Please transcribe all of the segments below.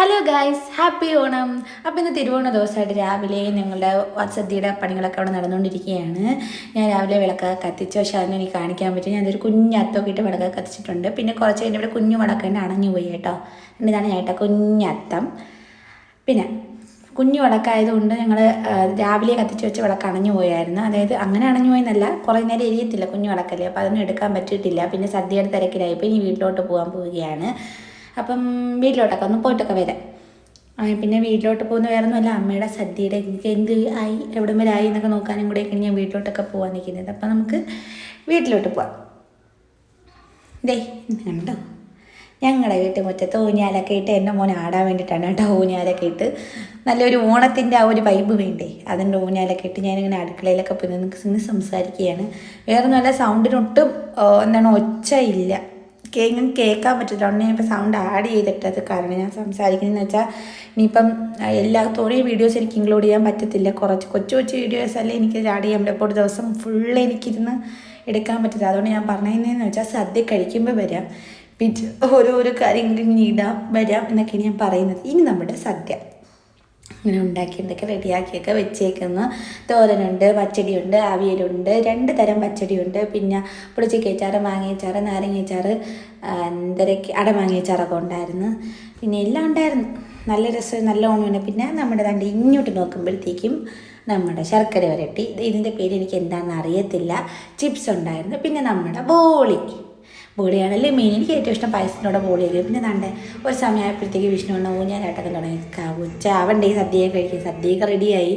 Hello guys happy Onam അപ്പോൾ ഇന്ന് തിരുവോണ ദിവസമായിട്ട് രാവിലെ ഞങ്ങളുടെ സദ്യയുടെ പണികളൊക്കെ അവിടെ നടന്നുകൊണ്ടിരിക്കുകയാണ്. ഞാൻ രാവിലെ വിളക്ക് കത്തിച്ചു പക്ഷെ അതിനെ എനിക്ക് കാണിക്കാൻ പറ്റും ഞാനൊരു കുഞ്ഞ് അത്തൊക്കെ ഇട്ട് വിളക്ക് കത്തിച്ചിട്ടുണ്ട്. പിന്നെ കുറച്ച് കഴിഞ്ഞ് ഇവിടെ കുഞ്ഞു വിളക്കേണ്ട അണഞ്ഞു പോയി കേട്ടോ. ഇതാണ് ഞാൻ കുഞ്ഞത്തം പിന്നെ കുഞ്ഞു വിളക്കായതുകൊണ്ട് ഞങ്ങൾ രാവിലെ കത്തിച്ച് വെച്ച വിളക്ക് അണഞ്ഞു പോയായിരുന്നു. അതായത് അങ്ങനെ അണഞ്ഞു പോയെന്നല്ല കുറേ നേരം എരിയത്തില്ല കുഞ്ഞു വിളക്കല്ലേ അപ്പോൾ അതൊന്നും എടുക്കാൻ പറ്റിയിട്ടില്ല. പിന്നെ സദ്യയുടെ തിരക്കിലായപ്പോൾ ഇനി വീട്ടിലോട്ട് പോകാൻ പോവുകയാണ്. അപ്പം വീട്ടിലോട്ടൊക്കെ ഒന്ന് പോയിട്ടൊക്കെ വരാം. പിന്നെ വീട്ടിലോട്ട് പോകുന്ന വേറെ ഒന്നുമല്ല അമ്മയുടെ സദ്യയുടെ എന്ത് ആയി എവിടം വരെ ആയി എന്നൊക്കെ നോക്കാനും കൂടെയൊക്കെയാണ് ഞാൻ വീട്ടിലോട്ടൊക്കെ പോകാൻ നിൽക്കുന്നത്. അപ്പം നമുക്ക് വീട്ടിലോട്ട് പോവാം. ദേ കണ്ടോ? ഞങ്ങളുടെ വീട്ടുമുറ്റത്ത് ഊഞ്ഞാലൊക്കെ ഇട്ട് എന്റെ മോൻ ആടാൻ വേണ്ടിയിട്ടാണ് കേട്ടോ ഊഞ്ഞാലൊക്കെ ഇട്ട്. നല്ലൊരു ഓണത്തിന്റെ ആ ഒരു വൈബ് വേണ്ടേ? അതിന്റെ ഊഞ്ഞാലൊക്കെ ഇട്ട് ഞാനിങ്ങനെ അടുക്കളയിലൊക്കെ പോയി നിന്ന് സംസാരിക്കുകയാണ്. വേറെ നല്ല സൗണ്ടിനൊട്ടും എന്താണ് ഒച്ച ഇല്ല കേ ഇങ്ങനെ കേൾക്കാൻ പറ്റില്ല അതുകൊണ്ട് ഞാൻ ഇപ്പോൾ സൗണ്ട് ആഡ് ചെയ്തിട്ടത് കാരണം ഞാൻ സംസാരിക്കുന്നതെന്ന് വെച്ചാൽ ഇനിയിപ്പം എല്ലാ തോടെ വീഡിയോസ് എനിക്ക് ഇൻക്ലൂഡ് ചെയ്യാൻ പറ്റത്തില്ല. കുറച്ച് കൊച്ചു കൊച്ചു വീഡിയോസ് അല്ലേ എനിക്ക് ആഡ് ചെയ്യാൻ പറ്റും അപ്പോൾ ഒരു ദിവസം ഫുള്ള് എനിക്കിരുന്ന് എടുക്കാൻ പറ്റില്ല അതുകൊണ്ട് ഞാൻ പറഞ്ഞതെന്ന് വെച്ചാൽ സദ്യ കഴിക്കുമ്പോൾ വരാം. പിന്നെ ഓരോരോ കാര്യങ്ങളും ഇങ്ങനെ ഇടാം വരാം എന്നൊക്കെയാണ് ഞാൻ പറയുന്നത്. ഇനി നമ്മുടെ സദ്യ. ഇങ്ങനെ ഉണ്ടാക്കിയിട്ടൊക്കെ റെഡിയാക്കിയൊക്കെ വെച്ചേക്കുന്നു. തോരനുണ്ട് പച്ചടിയുണ്ട് അവിയലുണ്ട് രണ്ട് തരം പച്ചടിയുണ്ട്. പിന്നെ പുളിച്ചിക്കച്ചാറ് മാങ്ങയച്ചാറ് നാരങ്ങയച്ചാറ് എന്തരൊക്കെ അടമാങ്ങയച്ചാറൊക്കെ ഉണ്ടായിരുന്നു. പിന്നെ എല്ലാം ഉണ്ടായിരുന്നു. നല്ല രസം നല്ല ഓണമുണ്ട് പിന്നെ നമ്മുടെ തണ്ട് ഇങ്ങോട്ട് നോക്കുമ്പോഴത്തേക്കും നമ്മുടെ ശർക്കര വരട്ടി. ഇതിന്റെ പേര് എനിക്ക് എന്താണെന്ന് അറിയത്തില്ല. ചിപ്സ് ഉണ്ടായിരുന്നു. പിന്നെ നമ്മുടെ ബോളി. ബോളിയാണല്ലേ മെയിൻ എനിക്ക് ഏറ്റവും ഇഷ്ടം പായസത്തിനോട് ബോളിയായിരിക്കും പിന്നെ തണ്ട് ഒരു സമയമായപ്പോഴത്തേക്ക് വിഷ്ണു എണ്ണ ഊഞ്ഞാലാട്ടൊക്കെ തുടങ്ങി. ഉച്ച ആവണ്ടേ സദ്യയൊക്കെ കഴിക്കും സദ്യയൊക്കെ റെഡിയായി.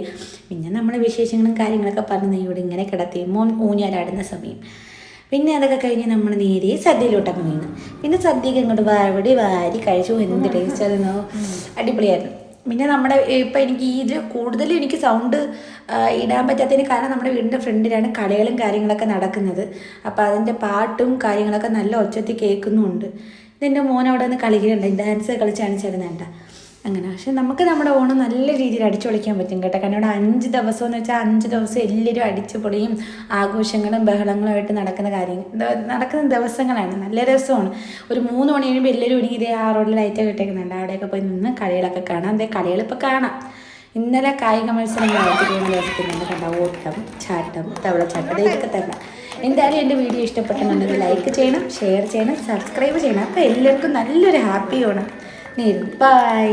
പിന്നെ നമ്മൾ വിശേഷങ്ങളും കാര്യങ്ങളൊക്കെ പറഞ്ഞ് ഇവിടെ ഇങ്ങനെ കിടത്തി മോൻ ഊഞ്ഞാലാടുന്ന സമയം. പിന്നെ അതൊക്കെ കഴിഞ്ഞ് നമ്മൾ നേരെ സദ്യയിലോട്ടൊക്കെ നീങ്ങും പിന്നെ സദ്യയൊക്കെ ഇങ്ങോട്ട് വാടി വാരി കഴിച്ചു. എന്ത് ടേസ്റ്റ് ആയിരുന്നു അടിപൊളിയായിരുന്നു. പിന്നെ നമ്മുടെ ഇപ്പം എനിക്ക് ഇതിൽ കൂടുതൽ എനിക്ക് സൗണ്ട് ഇടാൻ പറ്റാത്തതിന് കാരണം നമ്മുടെ വീടിന്റെ ഫ്രണ്ടിലാണ് കളികളും കാര്യങ്ങളൊക്കെ നടക്കുന്നത്. അപ്പോൾ അതിന്റെ പാട്ടും കാര്യങ്ങളൊക്കെ നല്ല ഒച്ചത്തിൽ കേൾക്കുന്നുമുണ്ട് ഇതെന്റെ മോൻ അവിടെ നിന്ന് കളിക്കുന്നുണ്ട്. ഡാൻസ് കളിച്ചാണ് കാണിച്ചിരുന്നുണ്ട അങ്ങനെ. പക്ഷെ നമുക്ക് നമ്മുടെ ഓണം നല്ല രീതിയിൽ അടിച്ചുപൊളിക്കാൻ പറ്റും കേട്ടോ. കാരണം ഇവിടെ അഞ്ച് ദിവസം എന്ന് വെച്ചാൽ അഞ്ച് ദിവസം എല്ലാവരും അടിച്ചു പൊളിയും ആഘോഷങ്ങളും ബഹളങ്ങളുമായിട്ട് നടക്കുന്ന കാര്യം. നടക്കുന്ന ദിവസങ്ങളാണ്. നല്ല രസമാണ്. ഒരു മൂന്ന് മണി കഴിയുമ്പോൾ എല്ലാവരും ഒരുങ്ങി ഇതേ ആ റോഡിൽ ലൈറ്റൊക്കെ ഇട്ടേക്കുന്നുണ്ട്. അവിടെയൊക്കെ പോയി നിന്ന് കളികളൊക്കെ കാണാം. അതേ കളികളിപ്പോൾ കാണാം. ഇന്നലെ കായിക മത്സരങ്ങൾ ദിവസത്തിനുണ്ട് കണ്ട? ഓട്ടം ചാട്ടം തവളച്ചാട്ടം. ഇതൊക്കെ തന്നെ. എന്തായാലും എന്റെ വീഡിയോ ഇഷ്ടപ്പെട്ടെന്നുണ്ടെങ്കിൽ ലൈക്ക് ചെയ്യണം ഷെയർ ചെയ്യണം സബ്സ്ക്രൈബ് ചെയ്യണം. അപ്പോൾ എല്ലാവർക്കും നല്ലൊരു ഹാപ്പി ഓണം. നേരും ബൈ